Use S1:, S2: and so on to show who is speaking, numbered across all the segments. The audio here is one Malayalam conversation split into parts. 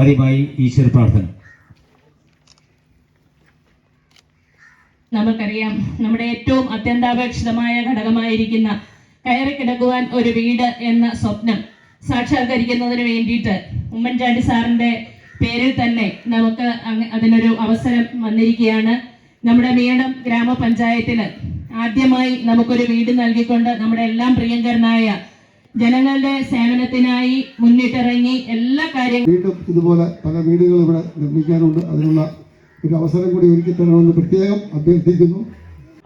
S1: ആദ്യമായി ഈശ്വര പ്രാർത്ഥന.
S2: നമുക്കറിയാം നമ്മുടെ ഏറ്റവും അത്യന്താപേക്ഷിതമായ ഘടകമായിരിക്കുന്ന കയറി കിടക്കുവാൻ ഒരു വീട് എന്ന സ്വപ്നം സാക്ഷാത്കരിക്കുന്നതിന് വേണ്ടിയിട്ട് ഉമ്മൻചാണ്ടി സാറിന്റെ പേരിൽ തന്നെ നമുക്ക് അതിനൊരു അവസരം വന്നിരിക്കുകയാണ്. നമ്മുടെ മീണം ഗ്രാമപഞ്ചായത്തിൽ ആദ്യമായി നമുക്കൊരു വീട് നൽകിക്കൊണ്ട് നമ്മുടെ എല്ലാം പ്രിയങ്കരനായ ജനങ്ങളുടെ സേവനത്തിനായി മുന്നിട്ടിറങ്ങി എല്ലാ കാര്യങ്ങളും
S3: വീണ്ടും ഇതുപോലെ പല വീടുകൾ ഇവിടെ നിർമ്മിക്കാനുണ്ട്. അതിനുള്ള ഒരു അവസരം കൂടി ഒരുക്കി തരണമെന്ന് പ്രത്യേകം അഭ്യർത്ഥിക്കുന്നു.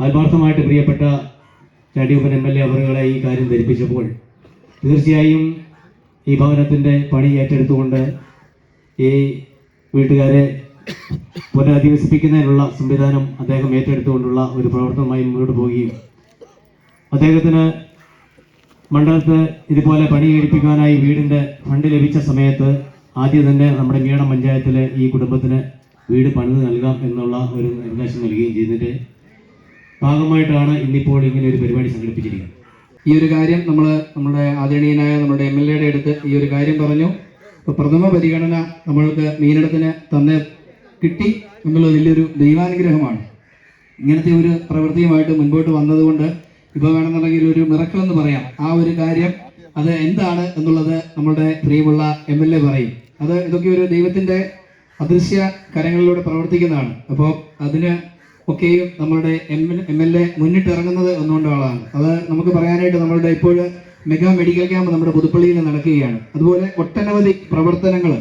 S1: ആത്മാർത്ഥമായിട്ട് പ്രിയപ്പെട്ട ചാണ്ടിയൂപ്പൻ എം എൽ എ അവരുകളെ ഈ കാര്യം ധരിപ്പിച്ചപ്പോൾ തീർച്ചയായും ഈ ഭവനത്തിന്റെ പണി ഏറ്റെടുത്തുകൊണ്ട് ഈ വീട്ടുകാരെ പുനരധിവസിപ്പിക്കുന്നതിനുള്ള സംവിധാനം അദ്ദേഹം ഏറ്റെടുത്തുകൊണ്ടുള്ള ഒരു പ്രവർത്തനമായി മുന്നോട്ട് പോവുകയും അദ്ദേഹത്തിന് മണ്ഡലത്ത് ഇതുപോലെ പണി കഴിപ്പിക്കാനായി വീടിന്റെ ഫണ്ട് ലഭിച്ച സമയത്ത് ആദ്യം തന്നെ നമ്മുടെ മീണം പഞ്ചായത്തിലെ ഈ കുടുംബത്തിന് വീട് പണിത് നൽകാം എന്നുള്ള ഒരു നിർദ്ദേശം നൽകുകയും ചെയ്തതിന്റെ ഭാഗമായിട്ടാണ് ഇന്നിപ്പോൾ ഇങ്ങനെ ഒരു പരിപാടി സംഘടിപ്പിച്ചിരിക്കുന്നത്.
S4: ഈ ഒരു കാര്യം നമ്മൾ നമ്മുടെ ആദരണീയനായ നമ്മുടെ എം എൽ എയുടെ അടുത്ത് ഈ ഒരു കാര്യം പറഞ്ഞു. പ്രഥമ പരിഗണന നമ്മൾക്ക് മീനിടത്തിന് തന്നെ കിട്ടി എന്നുള്ളത് വലിയൊരു ദൈവാനുഗ്രഹമാണ്. ഇങ്ങനത്തെ ഒരു പ്രവൃത്തിയുമായിട്ട് മുൻപോട്ട് വന്നതുകൊണ്ട് ഇപ്പോൾ വേണമെന്നുണ്ടെങ്കിൽ ഒരു മിറക്കൾ എന്ന് പറയാം. ആ ഒരു കാര്യം അത് എന്താണ് എന്നുള്ളത് നമ്മുടെ പ്രിയമുള്ള എം എൽ എ പറയും. അത് ഇതൊക്കെ ഒരു ദൈവത്തിന്റെ അദൃശ്യ കരങ്ങളിലൂടെ പ്രവർത്തിക്കുന്നതാണ്. അപ്പോൾ അതിന് ഒക്കെയും നമ്മളുടെ എം എം എൽ എ മുന്നിട്ടിറങ്ങുന്നത് എന്നുകൊണ്ടാണ് അത് നമുക്ക് പറയാനായിട്ട് നമ്മളുടെ ഇപ്പോൾ മെഗാ മെഡിക്കൽ ക്യാമ്പ് നമ്മുടെ പുതുപ്പള്ളിയിൽ നടക്കുകയാണ്. അതുപോലെ ഒട്ടനവധി പ്രവർത്തനങ്ങൾ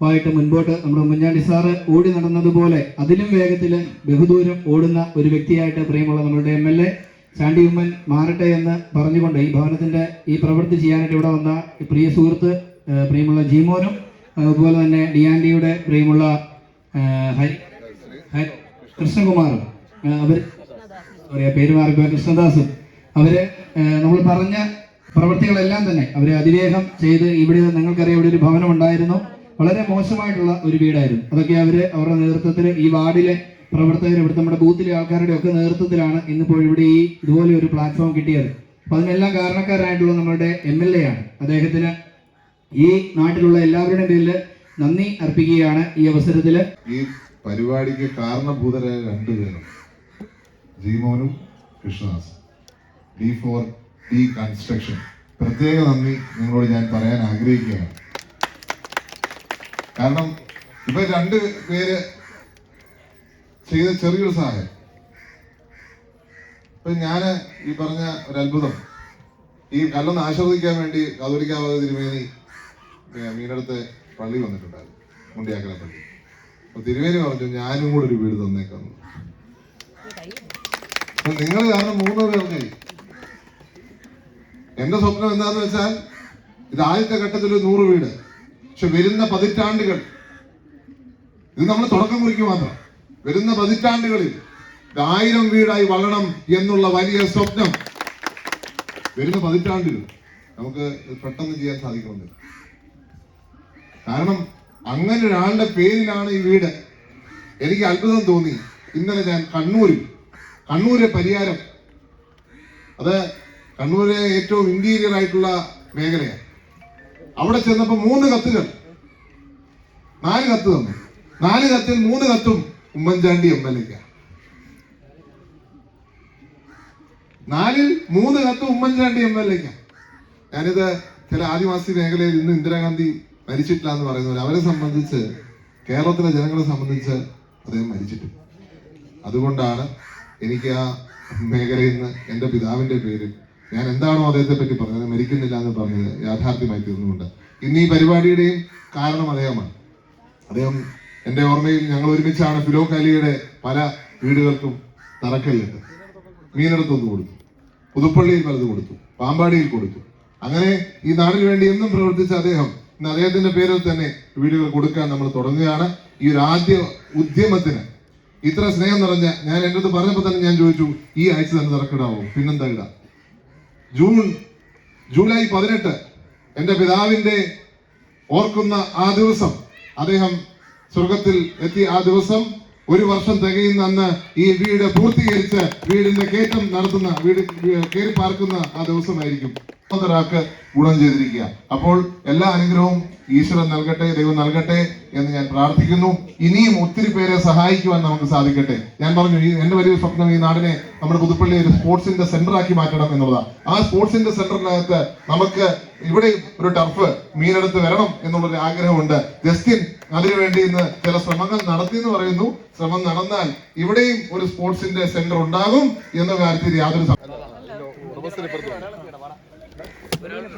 S4: ആയിട്ട് മുൻപോട്ട് നമ്മുടെ ഉമ്മൻചാണ്ടി സാറ് ഓടി നടന്നതുപോലെ അതിലും വേഗത്തിൽ ബഹുദൂരം ഓടുന്ന ഒരു വ്യക്തിയായിട്ട് പ്രിയമുള്ള നമ്മളുടെ M L A Chandy Oommen മാറട്ടെ എന്ന് പറഞ്ഞുകൊണ്ട് ഈ ഭവനത്തിന്റെ ഈ പ്രവൃത്തി ചെയ്യാനായിട്ട് ഇവിടെ വന്ന പ്രിയ സുഹൃത്ത് പ്രിയമുള്ള ജീമോനും അതുപോലെ തന്നെ ഡിയാൻഡിയുടെ പ്രിയമുള്ള ഹരി കൃഷ്ണകുമാറും അവർ പറയാ പേര് മാറിപ്പോ കൃഷ്ണദാസും. അവർ നമ്മൾ പറഞ്ഞ പ്രവൃത്തികളെല്ലാം തന്നെ അവർ അതിവേഗം ചെയ്ത് ഇവിടെ നിങ്ങൾക്കറിയാം ഇവിടെ ഒരു ഭവനം ഉണ്ടായിരുന്നു വളരെ മോശമായിട്ടുള്ള ഒരു വീടായിരുന്നു. അതൊക്കെ അവർ അവരുടെ നേതൃത്വത്തിൽ ഈ വാർഡിലെ പ്രവർത്തകർ ഇവിടുത്തെ നമ്മുടെ ബൂത്തിലെ ആൾക്കാരുടെ ഒക്കെ നേതൃത്വത്തിലാണ് ഇന്നിപ്പോൾ ഇവിടെ ഈ ഇതുപോലെ ഒരു പ്ലാറ്റ്ഫോം കിട്ടിയത്. അപ്പൊ അതിനെല്ലാം കാരണക്കാരായിട്ടുള്ള നമ്മുടെ എം എൽ എ ആണ്. അദ്ദേഹത്തിന് ഈ നാട്ടിലുള്ള എല്ലാവരുടെയും പേരിൽ നന്ദി അർപ്പിക്കുകയാണ് ഈ അവസരത്തിൽ.
S5: ഈ പരിപാടിക്ക് കാരണഭൂതരായ രണ്ടു പേരും. ജീമോനും കൃഷ്ണദാസും. ഡി ഫോർ ഡി കൺസ്ട്രക്ഷൻ പ്രത്യേക നന്ദി നിങ്ങളോട് ഞാൻ പറയാൻ ആഗ്രഹിക്കുകയാണ്. കാരണം ഇപ്പൊ രണ്ട് പേര് ചെയ്ത ചെറിയൊരു സഹായം. ഇപ്പൊ ഞാൻ ഈ പറഞ്ഞ ഒരു അത്ഭുതം. ഈ കല്ലൊന്ന് ആശ്രവദിക്കാൻ വേണ്ടി കാതോലിക്കാവാതെ തിരുമേനി മീനടുത്ത് പള്ളി വന്നിട്ടുണ്ടായിരുന്നു മുണ്ടിയാക്കല പള്ളി. അപ്പൊ തിരുമേനി പറഞ്ഞു ഞാനും കൂടെ ഒരു വീട് തന്നേക്കാം. നിങ്ങൾ കാരണം മൂന്ന് പേർക്കായി എന്റെ സ്വപ്നം എന്താന്ന് വെച്ചാൽ ഇത് ആദ്യത്തെ ഘട്ടത്തിൽ ഒരു നൂറ് വീട്. പക്ഷെ വരുന്ന പതിറ്റാണ്ടുകൾ ഇത് നമ്മൾ തുടക്കം കുറിക്കും മാത്രം. വരുന്ന പതിറ്റാണ്ടുകളിൽ ആയിരം വീടായി വളരണം എന്നുള്ള വലിയ സ്വപ്നം. വരുന്ന പതിറ്റാണ്ടുകൾ നമുക്ക് പെട്ടെന്ന് ചെയ്യാൻ സാധിക്കുന്നുണ്ട്. കാരണം അങ്ങനെ ഒരാളുടെ പേരിലാണ് ഈ വീട്. എനിക്ക് അത്ഭുതം തോന്നി. ഇന്നലെ ഞാൻ കണ്ണൂരിൽ കണ്ണൂരെ പരിയാരം. അത് കണ്ണൂരെ ഏറ്റവും ഇന്റീരിയർ ആയിട്ടുള്ള മേഖലയാണ്. അവിടെ ചെന്നപ്പോ മൂന്ന് കത്തുകൾ. നാല് കത്ത് തന്നു. നാല് കത്തിൽ മൂന്ന് കത്തും ഉമ്മൻചാണ്ടി എം എൽ എ നാലിൽ മൂന്ന് കത്ത് ഉമ്മൻചാണ്ടി എം എൽ എ ഞാനിത് ചില ആദിവാസി മേഖലയിൽ ഇന്ന് ഇന്ദിരാഗാന്ധി മരിച്ചിട്ടില്ല എന്ന് പറയുന്നവർ അവരെ സംബന്ധിച്ച് കേരളത്തിലെ ജനങ്ങളെ സംബന്ധിച്ച് അദ്ദേഹം മരിച്ചിട്ടില്ല. അതുകൊണ്ടാണ് എനിക്ക് ആ മേഖലയിൽ നിന്ന് എന്റെ പിതാവിന്റെ പേരിൽ ഞാൻ എന്താണോ അദ്ദേഹത്തെ പറ്റി പറഞ്ഞത് മരിക്കുന്നില്ല എന്ന് പറഞ്ഞത് യാഥാർത്ഥ്യമായി തീർന്നുകൊണ്ട്. ഇന്ന് ഈ പരിപാടിയുടെയും കാരണം അദ്ദേഹമാണ്. അദ്ദേഹം എന്റെ ഓർമ്മയിൽ ഞങ്ങൾ ഒരുമിച്ചാണ് ഫിലോക്കാലിയുടെ പല വീടുകൾക്കും തറക്കല്ലിട്ട് മീനടത്തൊന്ന് കൊടുത്തു. പുതുപ്പള്ളിയിൽ പലത് കൊടുത്തു. പാമ്പാടിയിൽ കൊടുത്തു. അങ്ങനെ ഈ നാടിന് വേണ്ടി എന്നും പ്രവർത്തിച്ച അദ്ദേഹം ഇന്ന് അദ്ദേഹത്തിന്റെ പേരിൽ തന്നെ വീടുകൾ കൊടുക്കാൻ നമ്മൾ തുടങ്ങുകയാണ്. ഈ ഒരു ആദ്യ ഉദ്യമത്തിന് ഇത്ര സ്നേഹം നിറഞ്ഞ ഞാൻ എന്റെ അടുത്ത് പറഞ്ഞപ്പോൾ തന്നെ ഞാൻ ചോദിച്ചു ഈ ആഴ്ച തന്നെ തിറക്കിടാവോ? പിന്നെന്താ ജൂൺ ജൂലൈ പതിനെട്ട് എന്റെ പിതാവിന്റെ ഓർക്കുന്ന ആ ദിവസം അദ്ദേഹം സ്വർഗത്തിൽ എത്തി ആ ദിവസം ഒരു വർഷം തികയുന്ന അന്ന് ഈ വീട് പൂർത്തീകരിച്ച് വീടിന്റെ കയറ്റം നടത്തുന്ന വീട് കയറി പാർക്കുന്ന ആ ദിവസമായിരിക്കും. ഒരാൾക്ക് ഗുണം ചെയ്തിരിക്കുക. അപ്പോൾ എല്ലാ അനുഗ്രഹവും ഈശ്വരൻ നൽകട്ടെ ദൈവം നൽകട്ടെ എന്ന് ഞാൻ പ്രാർത്ഥിക്കുന്നു. ഇനിയും ഒത്തിരി പേരെ സഹായിക്കുവാൻ നമുക്ക് സാധിക്കട്ടെ. ഞാൻ പറഞ്ഞു ഈ എന്റെ വലിയ സ്വപ്നം ഈ നാടിനെ നമ്മുടെ പുതുപ്പള്ളി ഒരു സ്പോർട്സിന്റെ സെന്റർ ആക്കി മാറ്റണം എന്നുള്ളതാണ് ആ സ്പോർട്സിന്റെ സെന്ററിനകത്ത് നമുക്ക് ഇവിടെ ഒരു ടർഫ് മീനെടുത്ത് വരണം എന്നുള്ളൊരു ആഗ്രഹമുണ്ട്. ജസ്റ്റിൻ അതിനുവേണ്ടി ഇന്ന് ചില ശ്രമങ്ങൾ നടത്തി എന്ന് പറയുന്നു. ശ്രമം നടന്നാൽ ഇവിടെയും ഒരു സ്പോർട്സിന്റെ സെന്റർ ഉണ്ടാകും എന്ന കാര്യത്തിൽ യാതൊരു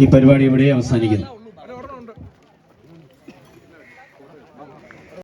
S1: ഈ പരിപാടി ഇവിടെ അവസാനിക്കുന്നു.